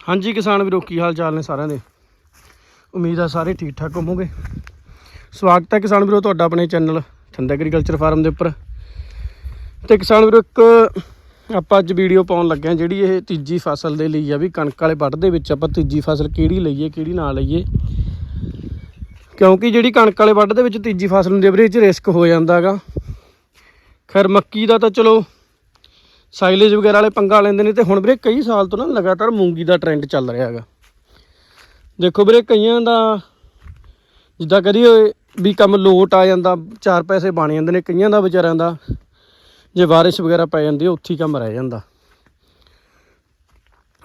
ਹਾਂਜੀ ਕਿਸਾਨ ਵੀਰੋ, ਕੀ ਹਾਲ ਚਾਲ ਨੇ ਸਾਰਿਆਂ ਦੇ? ਉਮੀਦ ਆ ਸਾਰੇ ਠੀਕ ਠਾਕ ਹੋਵੋਗੇ। ਸਵਾਗਤ ਹੈ ਕਿਸਾਨ ਵੀਰੋ ਤੁਹਾਡਾ ਆਪਣੇ ਚੈਨਲ ਠੰਡਾ ਐਗਰੀਕਲਚਰ ਫਾਰਮ ਦੇ ਉੱਪਰ। ਤੇ ਕਿਸਾਨ ਵੀਰੋ, ਇੱਕ ਆਪਾਂ ਅੱਜ ਵੀਡੀਓ ਪਾਉਣ ਲੱਗੇ ਹਾਂ, ਜਿਹੜੀ ਇਹ ਤੀਜੀ ਫਸਲ ਦੇ ਲਈ ਆ ਵੀ ਕਣਕ ਵਾਲੇ ਵੱਢ ਦੇ ਵਿੱਚ ਆਪਾਂ ਤੀਜੀ ਫਸਲ ਕਿਹੜੀ ਲਈਏ, ਕਿਹੜੀ ਨਾ ਲਈਏ। ਕਿਉਂਕਿ ਜਿਹੜੀ ਕਣਕ ਵਾਲੇ ਵੱਢ ਦੇ ਵਿੱਚ ਤੀਜੀ ਫਸਲ ਹੁੰਦੀ ਹੈ ਵੀਰੇ, ਇਹ 'ਚ ਰਿਸਕ ਹੋ ਜਾਂਦਾਗਾ। ਖੈਰ, ਮੱਕੀ ਦਾ ਤਾਂ ਚਲੋ ਸਾਈਲੇਜ ਵਗੈਰਾ ਵਾਲੇ ਪੰਗਾ ਲੈਂਦੇ ਨੇ ਤੇ ਹੁਣ ਵੀਰੇ ਕਈ ਸਾਲ ਤੋਂ ਨਾ ਲਗਾਤਾਰ ਮੂੰਗੀ ਦਾ ਟ੍ਰੈਂਡ ਚੱਲ ਰਿਹਾ ਹੈਗਾ। ਦੇਖੋ ਵੀਰੇ ਕਈਆਂ ਦਾ ਜਿੱਦਾਂ ਕਰੀਏ ਵੀ ਕੰਮ ਲੋਟ ਆ ਜਾਂਦਾ, ਚਾਰ ਪੈਸੇ ਬਣ ਜਾਂਦੇ ਨੇ, ਕਈਆਂ ਦਾ ਵਿਚਾਰਿਆਂ ਦਾ ਜੇ ਬਾਰਿਸ਼ ਵਗੈਰਾ ਪੈ ਜਾਂਦੀ ਉੱਥੇ ਹੀ ਕੰਮ ਰਹਿ ਜਾਂਦਾ।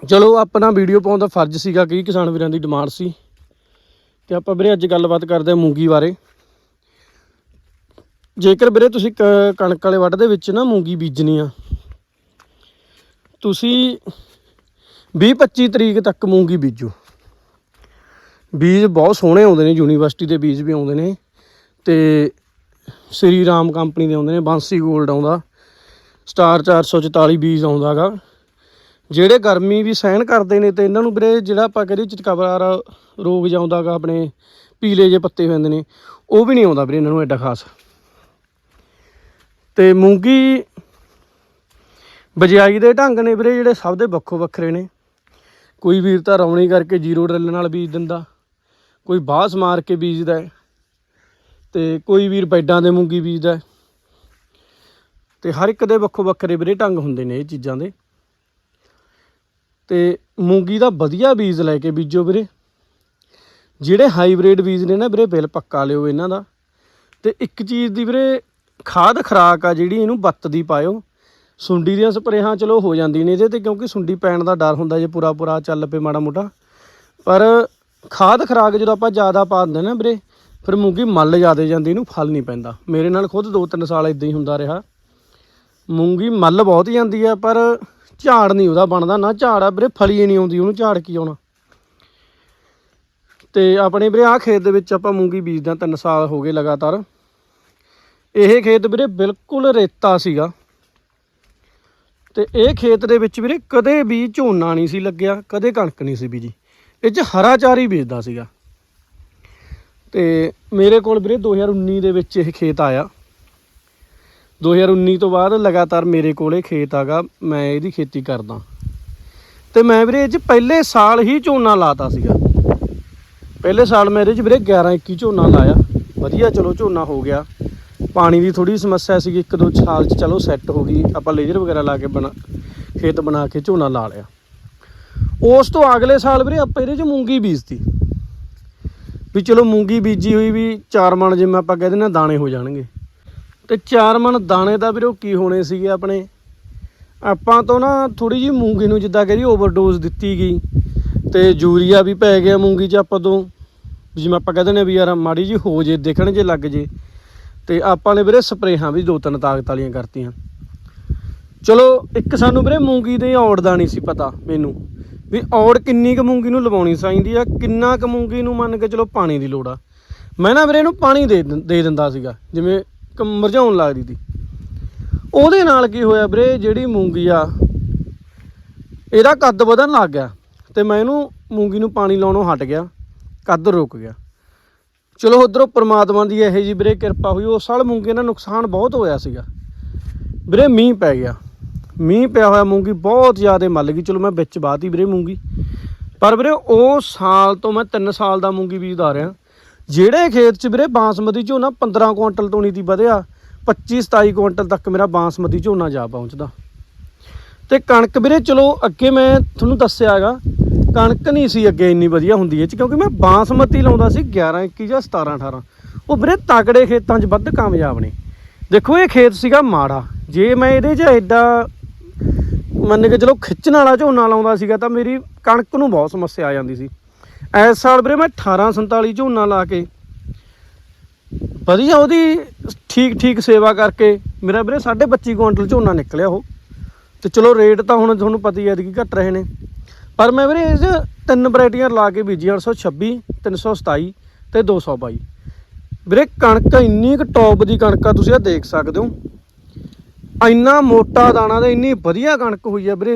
ਚਲੋ ਆਪਣਾ ਵੀਡੀਓ ਪਾਉਣ ਦਾ ਫਰਜ਼ ਸੀਗਾ, ਕਈ ਕਿਸਾਨ ਵੀਰਾਂ ਦੀ ਡਿਮਾਂਡ ਸੀ। ਤੇ ਆਪਾਂ ਵੀਰੇ ਅੱਜ ਗੱਲਬਾਤ ਕਰਦੇ ਹਾਂ ਮੂੰਗੀ ਬਾਰੇ। ਜੇਕਰ ਵੀਰੇ ਤੁਸੀਂ ਕ- ਕਣਕ ਵਾਲੇ ਵੱਢ ਦੇ ਵਿੱਚ ਨਾ ਮੂੰਗੀ ਬੀਜਣੀ ਆ ਤੁਸੀਂ 20-25 ਤਰੀਕ ਤੱਕ ਮੂੰਗੀ ਬੀਜੋ। ਬੀਜ ਬਹੁਤ ਸੋਹਣੇ ਆਉਂਦੇ ਨੇ, ਯੂਨੀਵਰਸਿਟੀ ਦੇ ਬੀਜ ਵੀ ਆਉਂਦੇ ਨੇ ਤੇ ਸ੍ਰੀ ਰਾਮ ਕੰਪਨੀ ਦੇ ਆਉਂਦੇ ਨੇ, ਬਾਂਸੀ 골ਡ ਆਉਂਦਾ, ਸਟਾਰ 444 ਬੀਜ ਆਉਂਦਾਗਾ ਜਿਹੜੇ ਗਰਮੀ ਵੀ ਸਹਿਣ ਕਰਦੇ ਨੇ ਤੇ ਇਹਨਾਂ ਨੂੰ ਵੀਰੇ ਜਿਹੜਾ ਆਪਾਂ ਕਹਿੰਦੇ ਚਿਤਕਬਰਾਰ ਰੋਗ ਜਾਉਂਦਾਗਾ ਆਪਣੇ ਪੀਲੇ ਜੇ ਪੱਤੇ ਹੋ ਜਾਂਦੇ ਨੇ, ਉਹ ਵੀ ਨਹੀਂ ਆਉਂਦਾ ਵੀਰੇ ਇਹਨਾਂ ਨੂੰ ਐਡਾ ਖਾਸ। ਤੇ ਮੂੰਗੀ ਬਜਾਈ ਦੇ ਢੰਗ ਨੇ ਵੀਰੇ ਜਿਹੜੇ ਸਭ ਦੇ ਵੱਖੋ ਵੱਖਰੇ ਨੇ। ਕੋਈ ਵੀਰ ਤਾਂ ਰੌਣੀ ਕਰਕੇ ਜ਼ੀਰੋ ਡਰਿਲ ਨਾਲ ਬੀਜ ਦਿੰਦਾ, ਕੋਈ ਬਾਸ ਮਾਰ ਕੇ ਬੀਜਦਾ ਹੈ ਤੇ ਕੋਈ ਵੀਰ ਬੈਡਾਂ ਦੇ ਮੂੰਗੀ ਬੀਜਦਾ ਹੈ। ਤੇ ਹਰ ਇੱਕ ਦੇ ਵੱਖੋ ਵੱਖਰੇ ਵੀਰੇ ਢੰਗ ਹੁੰਦੇ ਨੇ ਇਹ ਚੀਜ਼ਾਂ ਦੇ। ਤੇ ਮੂੰਗੀ ਦਾ ਵਧੀਆ ਬੀਜ ਲੈ ਕੇ ਬੀਜੋ ਵੀਰੇ। ਜਿਹੜੇ ਹਾਈਬ੍ਰਿਡ ਬੀਜ ਨੇ ਨਾ ਵੀਰੇ, ਬਿੱਲ ਪੱਕਾ ਲਿਓ ਇਹਨਾਂ ਦਾ। ਤੇ ਇੱਕ ਚੀਜ਼ ਦੀ ਵੀਰੇ, ਖਾਦ ਖਰਾਕ ਆ ਜਿਹੜੀ, ਇਹਨੂੰ ਬੱਤ ਦੀ ਪਾਇਓ। ਸੁੰਡੀ ਦੀਆਂ ਸਪਰੇਹਾਂ ਚਲੋ ਹੋ ਜਾਂਦੀ ਨੇ ਇਹਦੇ ਤੇ ਕਿਉਂਕਿ ਸੁੰਡੀ ਪੈਣ ਦਾ ਡਰ ਹੁੰਦਾ ਜੇ ਪੂਰਾ ਪੂਰਾ ਚੱਲ ਪਏ ਮਾੜਾ ਮੋਟਾ। ਪਰ ਖਾਦ ਖਰਾਕ ਜਦੋਂ ਆਪਾਂ ਜ਼ਿਆਦਾ ਪਾ ਦਿੰਦੇ ਨਾ ਵੀਰੇ, ਫਿਰ ਮੂੰਗੀ ਮੱਲ ਜ਼ਿਆਦਾ ਜਾਂਦੀ, ਇਹਨੂੰ ਫਲ ਨਹੀਂ ਪੈਂਦਾ। ਮੇਰੇ ਨਾਲ ਖੁਦ 2-3 ਸਾਲ ਇਦਾਂ ਹੀ ਹੁੰਦਾ ਰਿਹਾ। ਮੂੰਗੀ ਮੱਲ ਬਹੁਤ ਜਾਂਦੀ ਆ, ਪਰ ਝਾੜ ਨਹੀਂ ਉਹਦਾ ਬਣਦਾ, ਨਾ ਝਾੜ ਆ ਵੀਰੇ, ਫਲੀ ਨਹੀਂ ਆਉਂਦੀ, ਉਹਨੂੰ ਝਾੜ ਕੀ ਆਉਣਾ। ਤੇ ਆਪਣੇ ਵੀਰੇ ਆਹ ਖੇਤ ਦੇ ਵਿੱਚ ਆਪਾਂ ਮੂੰਗੀ ਬੀਜਦੇ ਹਾਂ 3 ਸਾਲ ਹੋ ਗਏ ਲਗਾਤਾਰ। ਇਹ ਖੇਤ ਵੀਰੇ ਬਿਲਕੁਲ ਰੇਤਾ ਸੀਗਾ। ਤੇ ਇਹ ਖੇਤ ਦੇ ਵਿੱਚ ਵੀਰੇ ਕਦੇ ਵੀ ਝੋਨਾ ਨਹੀਂ ਸੀ ਲੱਗਿਆ, ਕਦੇ ਕਣਕ ਨਹੀਂ ਸੀ ਬੀਜੀ। ਇਹ 'ਚ ਹਰਾ ਚਾਰ ਹੀ ਬੀਜਦਾ ਸੀਗਾ। ਤੇ ਮੇਰੇ ਕੋਲ ਵੀਰੇ 2019 ਦੇ ਵਿੱਚ ਇਹ ਖੇਤ ਆਇਆ। 2019 ਤੋਂ ਬਾਅਦ ਲਗਾਤਾਰ ਮੇਰੇ ਕੋਲ ਇਹ ਖੇਤ ਆਗਾ, ਮੈਂ ਇਹਦੀ ਖੇਤੀ ਕਰਦਾ। ਤੇ ਮੈਂ ਵੀਰੇ ਇਹ 'ਚ ਪਹਿਲੇ ਸਾਲ ਹੀ ਝੋਨਾ ਲਾਤਾ ਸੀਗਾ। ਪਹਿਲੇ ਸਾਲ ਮੈਂ ਇਹਦੇ 'ਚ ਵੀਰੇ 11 21 ਝੋਨਾ ਲਾਇਆ। ਵਧੀਆ, ਚਲੋ ਝੋਨਾ ਹੋ ਗਿਆ। ਪਾਣੀ ਦੀ ਥੋੜੀ ਸਮੱਸਿਆ ਸੀਗੀ, ਇੱਕ ਦੋ ਸਾਲ ਚ ਚਲੋ ਸੈੱਟ ਹੋ ਗਈ, ਆਪਾਂ ਲੇਜ਼ਰ ਵਗੈਰਾ ਲਾ ਕੇ ਬਣਾ, ਖੇਤ ਬਣਾ ਕੇ ਝੋਨਾ ਲਾ ਲਿਆ। ਉਸ ਤੋਂ ਅਗਲੇ ਸਾਲ ਵੀਰੇ ਆਪਾਂ ਇਹਦੇ ਚ ਮੂੰਗੀ ਬੀਜਤੀ। ਵੀ ਚਲੋ ਮੂੰਗੀ ਬੀਜੀ ਹੋਈ ਵੀ ਚਾਰ ਮਣ ਜਿਵੇਂ ਆਪਾਂ ਕਹਿੰਦੇ ਨੇ ਦਾਣੇ ਹੋ ਜਾਣਗੇ। ਤੇ ਚਾਰ ਮਣ ਦਾਣੇ ਦਾ ਵੀਰੇ ਉਹ ਕੀ ਹੋਣੇ ਸੀਗੇ ਆਪਣੇ? ਆਪਾਂ ਤੋਂ ਨਾ ਥੋੜੀ ਜੀ ਮੂੰਗੀ ਨੂੰ ਜਿੱਦਾਂ ਕਹਿੰਦੀ ਓਵਰਡੋਜ਼ ਦਿੱਤੀ ਗਈ। ਤੇ ਯੂਰੀਆ ਵੀ ਪੈ ਗਿਆ ਮੂੰਗੀ 'ਚ ਆਪਾਂ ਤੋਂ। ਜਿਵੇਂ ਆਪਾਂ ਕਹਿੰਦੇ ਨੇ ਵੀ ਯਾਰ ਮਾੜੀ ਜੀ ਹੋ ਜੇ, ਦੇਖਣ ਜੇ ਲੱਗ ਜੇ। ਤੇ ਆਪਾਂ ਨੇ ਵੀਰੇ ਸਪਰੇਹਾਂ ਵੀ ਦੋ ਤਿੰਨ ਤਾਕਤ ਵਾਲੀਆਂ ਕਰਤੀਆਂ। ਚਲੋ, ਇੱਕ ਸਾਨੂੰ ਵੀਰੇ ਮੂੰਗੀ ਦੇ ਔੜ ਦਾ ਨਹੀਂ ਸੀ ਪਤਾ ਮੈਨੂੰ। ਵੀ ਔੜ ਕਿੰਨੀ ਕੁ ਮੂੰਗੀ ਨੂੰ ਲਵਾਉਣੀ ਚਾਹੀਦੀ ਆ, ਕਿੰਨਾ ਕੁ ਮੂੰਗੀ ਨੂੰ ਮੰਨ ਕੇ ਚਲੋ ਪਾਣੀ ਦੀ ਲੋੜ ਆ। ਮੈਂ ਨਾ ਵੀਰੇ ਇਹਨੂੰ ਪਾਣੀ ਦੇ ਦਿੰ- ਦੇ ਦਿੰਦਾ ਸੀਗਾ, ਜਿਵੇਂ ਕ- ਲੱਗਦੀ ਸੀ। ਉਹਦੇ ਨਾਲ ਕੀ ਹੋਇਆ ਵੀਰੇ, ਜਿਹੜੀ ਮੂੰਗੀ ਆ, ਇਹਦਾ ਕੱਦ ਵਧਣ ਲੱਗ ਗਿਆ ਤੇ ਮੈਂ ਇਹਨੂੰ ਮੂੰਗੀ ਨੂੰ ਪਾਣੀ ਲਾਉਣੋਂ ਹਟ ਗਿਆ, ਕੱਦ ਰੁਕ ਗਿਆ। ਚਲੋ ਉਧਰੋਂ ਪ੍ਰਮਾਤਮਾ ਦੀ ਇਹੋ ਜੀ ਵੀਰੇ ਕਿਰਪਾ ਹੋਈ ਉਸ ਸਾਲ ਮੂੰਗੀ ਦਾ ਨੁਕਸਾਨ ਬਹੁਤ ਹੋਇਆ ਸੀਗਾ। ਵੀਰੇ ਮੀਂਹ ਪੈ ਗਿਆ। ਮੀਂਹ ਪਿਆ ਹੋਇਆ, ਮੂੰਗੀ ਬਹੁਤ ਜ਼ਿਆਦਾ ਮੱਲ ਗਈ। ਚਲੋ ਮੈਂ ਵਿੱਚ ਬਾਤੀ ਵੀਰੇ ਮੂੰਗੀ। ਪਰ ਵੀਰੇ ਉਹ ਸਾਲ ਤੋਂ ਮੈਂ 3 ਸਾਲ ਦਾ ਮੂੰਗੀ ਬੀਜਦਾ ਰਿਹਾ। ਜਿਹੜੇ ਖੇਤ 'ਚ ਵੀਰੇ ਬਾਸਮਤੀ ਝੋਨਾ 15 ਕੁਇੰਟਲ ਤੋਂ ਨਹੀਂ ਦੀ ਵਧਿਆ 25 27 ਕੁਇੰਟਲ ਤੱਕ ਮੇਰਾ ਬਾਸਮਤੀ ਝੋਨਾ ਜਾ ਪਹੁੰਚਦਾ। ਤੇ ਕਣਕ ਵੀਰੇ ਚਲੋ ਅੱਗੇ ਮੈਂ ਤੁਹਾਨੂੰ ਦੱਸਿਆ ਹੈਗਾ ਕਣਕ ਨਹੀਂ ਸੀ ਅੱਗੇ ਇੰਨੀ ਵਧੀਆ ਹੁੰਦੀ ਇਹ ਚ, ਕਿਉਂਕਿ ਮੈਂ ਬਾਸਮਤੀ ਲਾਉਂਦਾ ਸੀ 11 21 ਜਾਂ 17 18 ਉਹ ਵੀਰੇ ਤਕੜੇ ਖੇਤਾਂ 'ਚ ਵੱਧ ਕਾਮਯਾਬ ਨੇ। ਦੇਖੋ ਇਹ ਖੇਤ ਸੀਗਾ ਮਾੜਾ। ਜੇ ਮੈਂ ਇਹਦੇ 'ਚ ਐਡਾ ਮੰਨ ਕੇ ਚਲੋ ਖਿੱਚਣ ਵਾਲਾ ਝੋਨਾ ਲਾਉਂਦਾ ਸੀਗਾ ਤਾਂ ਮੇਰੀ ਕਣਕ ਨੂੰ ਬਹੁਤ ਸਮੱਸਿਆ ਆ ਜਾਂਦੀ ਸੀ। ਇਸ ਸਾਲ ਵੀਰੇ ਮੈਂ 18 47 ਝੋਨਾ ਲਾ ਕੇ ਵਧੀਆ ਉਹਦੀ ਠੀਕ ਠੀਕ ਸੇਵਾ ਕਰਕੇ ਮੇਰਾ ਵੀਰੇ 25 ਕੁਇੰਟਲ ਝੋਨਾ ਨਿਕਲਿਆ ਉਹ। ਤੇ ਚਲੋ ਰੇਟ ਤਾਂ ਹੁਣ ਤੁਹਾਨੂੰ ਪਤਾ ਹੀ ਹੈ ਕਿ ਘਟ ਰਹੇ ਨੇ। ਪਰ ਮੈਂ ਵੀਰੇ ਇਹ 'ਚ ਤਿੰਨ ਵੈਰਾਈਟੀਆਂ ਲਾ ਕੇ ਬੀਜੀ 826 327 ਤੇ 222 ਵੀਰੇ ਕਣਕ ਇੰਨੀ ਕੁ ਟੌਪ ਦੀ ਕਣਕ ਆ, ਤੁਸੀਂ ਆ ਦੇਖ ਸਕਦੇ ਹੋ। ਇੰਨਾ ਮੋਟਾ ਦਾਣਾ ਤੇ ਇੰਨੀ ਵਧੀਆ ਕਣਕ ਹੋਈ ਆ ਵੀਰੇ।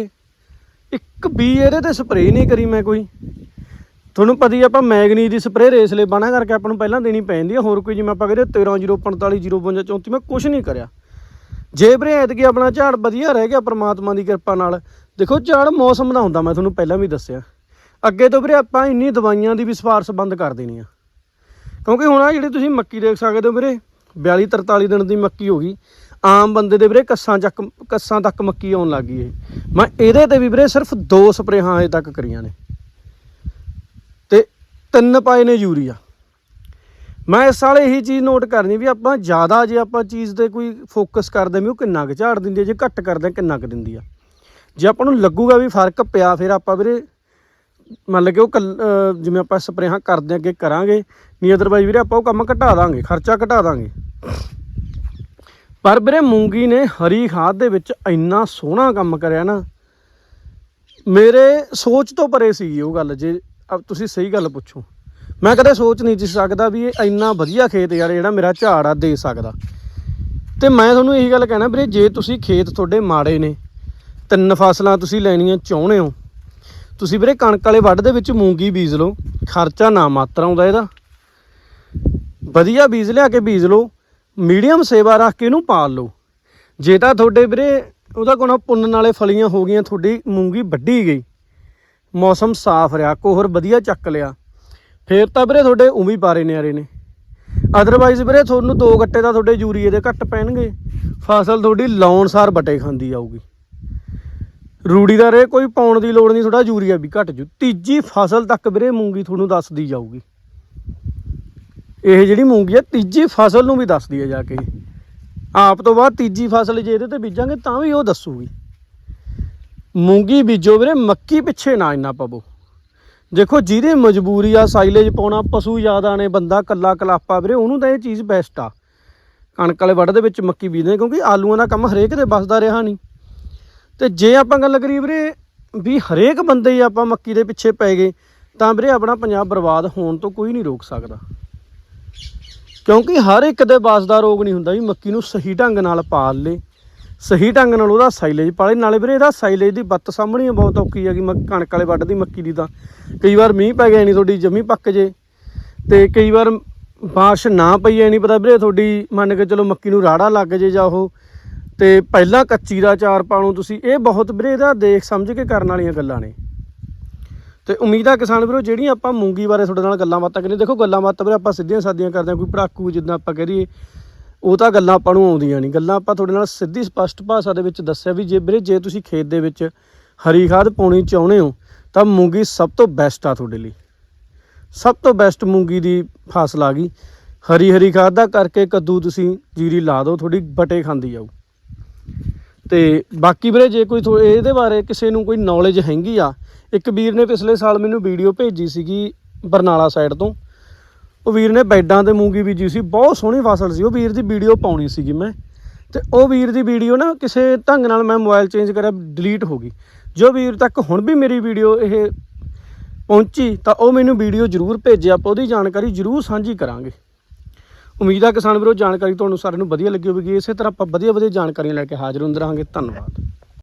ਇੱਕ ਵੀ ਇਹਦੇ ਤੇ ਸਪਰੇਅ ਨਹੀਂ ਕਰੀ ਮੈਂ ਕੋਈ। ਤੁਹਾਨੂੰ ਪਤਾ ਹੀ ਆਪਾਂ ਮੈਗਨੀ ਦੀ ਸਪਰੇਅ ਰੇਸਲੇ ਬਾਣਾ ਕਰਕੇ ਆਪਾਂ ਨੂੰ ਪਹਿਲਾਂ ਦੇਣੀ ਪੈਂਦੀ ਆ। ਹੋਰ ਕੋਈ ਜਿਵੇਂ ਆਪਾਂ ਕਹਿੰਦੇ 13045 052 34 ਮੈਂ ਕੁਝ ਨਹੀਂ ਕਰਿਆ। ਜੇ ਵੀਰੇ ਐਤਕੀ ਆਪਣਾ ਝਾੜ ਵਧੀਆ ਰਹਿ ਗਿਆ ਪ੍ਰਮਾਤਮਾ ਦੀ ਕਿਰਪਾ ਨਾਲ, ਦੇਖੋ ਝਾੜ ਮੌਸਮ ਦਾ ਹੁੰਦਾ, ਮੈਂ ਤੁਹਾਨੂੰ ਪਹਿਲਾਂ ਵੀ ਦੱਸਿਆ। ਅੱਗੇ ਤੋਂ ਵੀਰੇ ਆਪਾਂ ਇੰਨੀ ਦਵਾਈਆਂ ਦੀ ਵੀ ਸਿਫਾਰਸ਼ ਬੰਦ ਕਰ ਦੇਣੀ ਆ। ਕਿਉਂਕਿ ਹੁਣ ਆ ਜਿਹੜੀ ਤੁਸੀਂ ਮੱਕੀ ਦੇਖ ਸਕਦੇ ਹੋ ਵੀਰੇ 42 43 ਦਿਨ ਦੀ ਮੱਕੀ ਹੋ ਗਈ। ਆਮ ਬੰਦੇ ਦੇ ਵੀਰੇ ਕੱਸਾਂ ਚੱਕ, ਕੱਸਾਂ ਤੱਕ ਮੱਕੀ ਆਉਣ ਲੱਗ ਗਈ ਇਹ। ਮੈਂ ਇਹਦੇ ਤੇ ਵੀ ਵੀਰੇ ਸਿਰਫ ਦੋ ਸਪਰੇਹਾਂ ਅਜੇ ਤੱਕ ਕਰੀਆਂ ਨੇ। ਤੇ ਤਿੰਨ ਪਾਏ ਨੇ ਯੂਰੀਆ। ਮੈਂ ਇਸ ਸਾਲ ਇਹੀ ਚੀਜ਼ ਨੋਟ ਕਰਨੀ ਵੀ ਆਪਾਂ ਜ਼ਿਆਦਾ ਜੇ ਆਪਾਂ ਚੀਜ਼ ਤੇ ਕੋਈ ਫੋਕਸ ਕਰਦੇ ਵੀ ਉਹ ਕਿੰਨਾ ਕੁ ਝਾੜ ਦਿੰਦੀ ਹੈ, ਜੇ ਘੱਟ ਕਰਦੇ ਹਾਂ, ਕਿੰਨਾ ਕੁ ਦਿੰਦੀ ਆ। ਜੇ ਆਪਾਂ ਨੂੰ ਲੱਗੂਗਾ ਵੀ ਫ਼ਰਕ ਪਿਆ, ਫਿਰ ਆਪਾਂ ਵੀਰੇ ਮੰਨ ਲਓ ਕਿ ਉਹ ਕੱਲ- ਜਿਵੇਂ ਆਪਾਂ ਸਪਰੇਹਾਂ ਕਰਦੇ ਹਾਂ ਅੱਗੇ ਕਰਾਂਗੇ, ਨਹੀਂ ਅਦਰਵਾਈਜ਼ ਵੀਰੇ ਆਪਾਂ ਉਹ ਕੰਮ ਘਟਾ ਦਾਂਗੇ, ਖਰਚਾ ਘਟਾ ਦਾਂਗੇ। ਪਰ ਵੀਰੇ ਮੂੰਗੀ ਨੇ ਹਰੀ ਖਾਦ ਦੇ ਵਿੱਚ ਇੰਨਾ ਸੋਹਣਾ ਕੰਮ ਕਰਿਆ ਨਾ, ਮੇਰੇ ਸੋਚ ਤੋਂ ਪਰੇ ਸੀ ਉਹ ਗੱਲ, ਜੇ ਤੁਸੀਂ ਸਹੀ ਗੱਲ ਪੁੱਛੋ। ਮੈਂ ਕਦੇ ਸੋਚ ਨਹੀਂ ਸੀ ਸਕਦਾ ਵੀ ਇਹ ਇੰਨਾ ਵਧੀਆ ਖੇਤ ਯਾਰ ਜਿਹੜਾ ਮੇਰਾ ਝਾੜ ਆ ਦੇ ਸਕਦਾ। ਤੇ ਮੈਂ ਤੁਹਾਨੂੰ ਇਹੀ ਗੱਲ ਕਹਿਣਾ ਵੀਰੇ, ਜੇ ਤੁਸੀਂ ਖੇਤ ਤੁਹਾਡੇ ਮਾੜੇ ਨੇ, ਤਿੰਨ ਫਸਲਾਂ ਤੁਸੀਂ ਲੈਣੀਆਂ ਚਾਹੁੰਦੇ ਹੋ, ਤੁਸੀਂ ਵੀਰੇ ਕਣਕ ਵਾਲੇ ਵੱਢ ਦੇ ਵਿੱਚ ਮੂੰਗੀ ਬੀਜ ਲਓ, ਖਰਚਾ ਨਾ ਮਾਤਰ ਆਉਂਦਾ ਇਹਦਾ। ਵਧੀਆ ਬੀਜ ਲਿਆ ਕੇ ਬੀਜ ਲਓ ਮੀਡੀਅਮ ਸੇਵਾ ਰੱਖ ਕੇ ਇਹਨੂੰ ਪਾਲ ਲਓ। ਜੇ ਤਾਂ ਤੁਹਾਡੇ ਵੀਰੇ ਉਹਦਾ ਕੋਣਾ ਪੁੰਨ ਵਾਲੇ ਫਲੀਆਂ ਹੋ ਗਈਆਂ, ਤੁਹਾਡੀ ਮੂੰਗੀ ਵੱਢੀ ਗਈ। ਮੌਸਮ ਸਾਫ਼ ਰਿਹਾ, ਕੋਹਰ ਵਧੀਆ ਚੱਕ ਲਿਆ। ਫੇਰ ਤਾਂ ਵੀਰੇ ਤੁਹਾਡੇ ਉਵੇਂ ਹੀ ਪਾਰੇ ਨਿਆਰੇ ਨੇ। ਅਦਰਵਾਈਜ਼ ਵੀਰੇ ਤੁਹਾਨੂੰ ਦੋ ਗੱਟੇ ਤਾਂ ਤੁਹਾਡੇ ਯੂਰੀਏ ਦੇ ਘੱਟ ਪੈਣਗੇ। ਫਸਲ ਤੁਹਾਡੀ ਲਾਉਣ ਸਾਰ ਬਟੇ ਖਾਂਦੀ ਆਊਗੀ। ਰੂੜੀ ਦਾ ਰੇ ਕੋਈ ਪਾਉਣ ਦੀ ਲੋੜ ਨਹੀਂ ਥੋੜਾ ਯੂਰੀਆ ਵੀ ਘਟ ਜੂ। ਤੀਜੀ ਫਸਲ ਤੱਕ ਵੀਰੇ ਮੂੰਗੀ ਤੁਹਾਨੂੰ ਦੱਸਦੀ ਜਾਊਗੀ। ਇਹ ਜਿਹੜੀ ਮੂੰਗੀ ਆ, ਤੀਜੀ ਫਸਲ ਨੂੰ ਵੀ ਦੱਸਦੀ ਹੈ ਜਾ ਕੇ ਆਪ ਤੋਂ ਬਾਅਦ ਤੀਜੀ ਫਸਲ ਜੇ ਇਹਦੇ ਤੇ ਬੀਜਾਂਗੇ ਤਾਂ ਵੀ ਉਹ ਦੱਸੂਗੀ। ਮੂੰਗੀ ਬੀਜੋ ਵੀਰੇ, ਮੱਕੀ ਪਿੱਛੇ ਨਾ ਇੰਨਾ ਪਵੋ। ਦੇਖੋ ਜਿਹਦੇ ਮਜਬੂਰੀ ਆ ਸਾਈਲੇਜ ਪਾਉਣਾ, ਪਸ਼ੂ ਜ਼ਿਆਦਾ ਨੇ ਬੰਦਾ ਕੱਲਾ ਕਲਾਪਾ ਵੀਰੇ, ਉਹਨੂੰ ਤਾਂ ਇਹ ਚੀਜ਼ ਬੈਸਟ ਆ। ਕਣਕ ਵਾਲੇ ਵੱਢ ਦੇ ਵਿੱਚ ਮੱਕੀ ਬੀਜਦੇ ਕਿਉਂਕਿ ਆਲੂਆਂ ਦਾ ਕੰਮ ਹਰੇਕ ਦੇ ਬਸਦਾ ਰਿਹਾ ਨਹੀਂ। ਤੇ ਜੇ ਆਪਾਂ ਗੱਲ ਕਰੀਏ ਵੀਰੇ, ਵੀ ਹਰੇਕ ਬੰਦੇ ਹੀ ਆਪਾਂ ਮੱਕੀ ਦੇ ਪਿੱਛੇ ਪੈ ਗਏ, ਤਾਂ ਵੀਰੇ ਆਪਣਾ ਪੰਜਾਬ ਬਰਬਾਦ ਹੋਣ ਤੋਂ ਕੋਈ ਨਹੀਂ ਰੋਕ ਸਕਦਾ। ਕਿਉਂਕਿ ਹਰ ਇੱਕ ਦੇ ਬਾਸ ਦਾ ਰੋਗ ਨਹੀਂ ਹੁੰਦਾ ਵੀ ਮੱਕੀ ਨੂੰ ਸਹੀ ਢੰਗ ਨਾਲ ਪਾਲ ਲੇ। ਸਹੀ ਢੰਗ ਨਾਲ ਉਹਦਾ ਸਾਈਲੇਜ ਪਾਲੇ। ਨਾਲੇ ਵੀਰੇ ਇਹਦਾ ਸਾਈਲੇਜ ਦੀ ਬੱਤ ਸਾਹਮਣੀ ਬਹੁਤ ਔਖੀ ਹੈਗੀ। ਮ ਕਣਕ ਵਾਲੇ ਵੱਢ ਦੀ ਮੱਕੀ ਦੀ ਤਾਂ। ਕਈ ਵਾਰ ਮੀਂਹ ਪੈ ਗਿਆ ਨਹੀਂ ਤੁਹਾਡੀ ਜਮੀ ਪੱਕ ਜੇ। ਤੇ ਕਈ ਵਾਰ ਬਾਰਿਸ਼ ਨਾ ਪਈ ਐ ਨਹੀਂ ਪਤਾ ਵੀਰੇ ਤੁਹਾਡੀ, ਮੰਨ ਕੇ ਚਲੋ ਮੱਕੀ ਨੂੰ ਰਾੜਾ ਲੱਗ ਜੇ ਜਾਂ ਉਹ। ਤੇ ਪਹਿਲਾਂ ਕੱਚੀ ਦਾ ਚਾਰ ਪਾਣੋ ਤੁਸੀਂ, ਇਹ ਬਹੁਤ ਵੀਰੇ ਇਹਦਾ ਦੇਖ ਸਮਝ ਕੇ ਕਰਨ ਵਾਲੀਆਂ ਗੱਲਾਂ ਨੇ। ਤੇ ਉਮੀਦ ਆ ਕਿਸਾਨ ਵੀਰੋ, ਜਿਹੜੀਆਂ ਆਪਾਂ ਮੂੰਗੀ ਬਾਰੇ ਤੁਹਾਡੇ ਨਾਲ ਗੱਲਾਂ ਬਾਤਾਂ ਕਰੀਏ ਦੇਖੋ ਗੱਲਾਂ ਬਾਤਾਂ ਵੀਰੇ ਆਪਾਂ ਸਿੱਧੀਆਂ ਸਾਦੀਆਂ ਕਰਦੇ ਹਾਂ, ਕੋਈ ਪੜਾਕੂ ਜਿੱਦਾਂ ਆਪਾਂ ਕਰੀਏ ਉਹ ਤਾਂ ਗੱਲਾਂ ਆਪਾਂ ਨੂੰ ਆਉਂਦੀਆਂ ਨਹੀਂ। ਗੱਲਾਂ ਆਪਾਂ ਤੁਹਾਡੇ ਨਾਲ ਸਿੱਧੀ ਸਪਸ਼ਟ ਭਾਸ਼ਾ ਦੇ ਵਿੱਚ ਦੱਸਿਆ ਵੀ ਜੇ ਵੀਰੇ, ਜੇ ਤੁਸੀਂ ਖੇਤ ਦੇ ਵਿੱਚ ਹਰੀ ਖਾਦ ਪਾਉਣੀ ਚਾਹੁੰਦੇ ਹੋ, ਤਾਂ ਮੂੰਗੀ ਸਭ ਤੋਂ ਬੈਸਟ ਆ ਤੁਹਾਡੇ ਲਈ। ਸਭ ਤੋਂ ਬੈਸਟ ਮੂੰਗੀ ਦੀ ਫਸਲ ਆ ਗਈ। ਹਰੀ ਹਰੀ ਖਾਦ ਦਾ ਕਰਕੇ ਕੱਦੂ ਤੁਸੀਂ ਜੀਰੀ ਲਾ ਦਿਓ, ਤੁਹਾਡੀ ਬਟੇ ਖਾਂਦੀ ਜਾਊ। ਤੇ ਬਾਕੀ ਵੀਰੇ, ਜੇ ਕੋਈ ਥੋ- ਇਹਦੇ ਬਾਰੇ ਕਿਸੇ ਨੂੰ ਕੋਈ ਨੌਲੇਜ ਹੈਗੀ ਆ, ਇੱਕ ਵੀਰ ਨੇ ਪਿਛਲੇ ਸਾਲ ਮੈਨੂੰ ਵੀਡੀਓ ਭੇਜੀ ਸੀਗੀ ਬਰਨਾਲਾ ਸਾਈਡ ਤੋਂ। ਉਹ ਵੀਰ ਨੇ ਬੈਡਾਂ ਤੇ ਮੂੰਗੀ ਬੀਜੀ ਸੀ, ਬਹੁਤ ਸੋਹਣੀ ਫਸਲ ਸੀ, ਉਹ ਵੀਰ ਦੀ ਵੀਡੀਓ ਪਾਉਣੀ ਸੀਗੀ ਮੈਂ। ਤੇ ਉਹ ਵੀਰ ਦੀ ਵੀਡੀਓ ਨਾ ਕਿਸੇ ਢੰਗ ਨਾਲ ਮੈਂ ਮੋਬਾਈਲ ਚੇਂਜ ਕਰਿਆ ਡਿਲੀਟ ਹੋ ਗਈ। ਜੋ ਵੀਰ ਤੱਕ ਹੁਣ ਵੀ ਮੇਰੀ ਵੀਡੀਓ ਇਹ ਪਹੁੰਚੀ, ਤਾਂ ਉਹ ਮੈਨੂੰ ਵੀਡੀਓ ਜ਼ਰੂਰ ਭੇਜਿਆ ਆਪਾਂ ਉਹਦੀ ਜਾਣਕਾਰੀ ਜ਼ਰੂਰ ਸਾਂਝੀ ਕਰਾਂਗੇ। ਉਮੀਦ ਆ ਕਿਸਾਨ ਵੀਰੋ, ਜਾਣਕਾਰੀ ਤੁਹਾਨੂੰ ਸਾਰਿਆਂ ਨੂੰ ਵਧੀਆ ਲੱਗੀ ਹੋਵੇਗੀ। ਇਸੇ ਤਰ੍ਹਾਂ ਆਪਾਂ ਵਧੀਆ ਵਧੀਆ ਜਾਣਕਾਰੀਆਂ ਲੈ ਕੇ ਹਾਜ਼ਰ ਹੁੰਦੇ ਰਹਾਂਗੇ। ਧੰਨਵਾਦ।